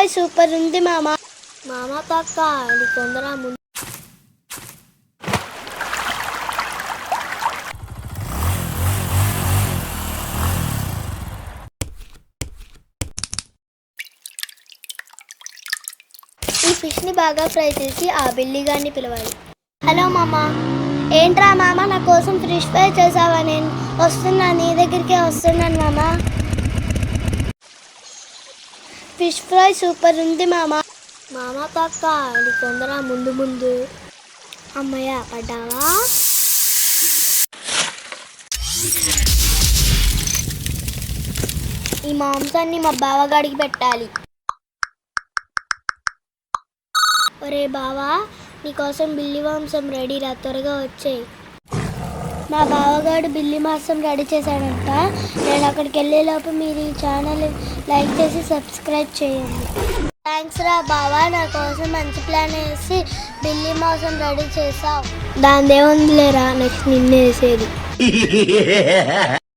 Fry super ఉంది మామ. మామ తక్క నీ తొందర ముందు. ఈ ఫిష్ని బాగా ఫ్రై చేసి ఆ బిల్లి గారిని పిలవాలి. హలో మామ. ఏంట్రా మామ నా కోసం ఫిష్ ఫ్రై చేసావా? నేను వస్తున్నా నీ దగ్గరికే వస్తున్నాను మామ. ఫిష్ ఫ్రై సూపర్ ఉంది మామ. మామ తక్క నీ తొందర ముందు ముందు. అమ్మయ్య పడ్డావా? ఈ మాంసాన్ని మా బావగాడికి పెట్టాలి. ఒరే బావా నీకోసం బిల్లి మాంసం రెడీరా త్వరగా వచ్చేయి. మా బావగాడు బిల్లి మాంసం రెడీ చేశాడంట. నేను అక్కడికి వెళ్ళేలోపు మీరు ఈ ఛానల్ లైక్ చేసి సబ్స్క్రైబ్ చేయండి. థ్యాంక్స్ రా బావా నా కోసం మంచి ప్లాన్ వేసి బిల్లి మాసం రెడీ చేసావు దాని దేవుందిలేరా నెక్స్ట్ నిన్నే వేసేది.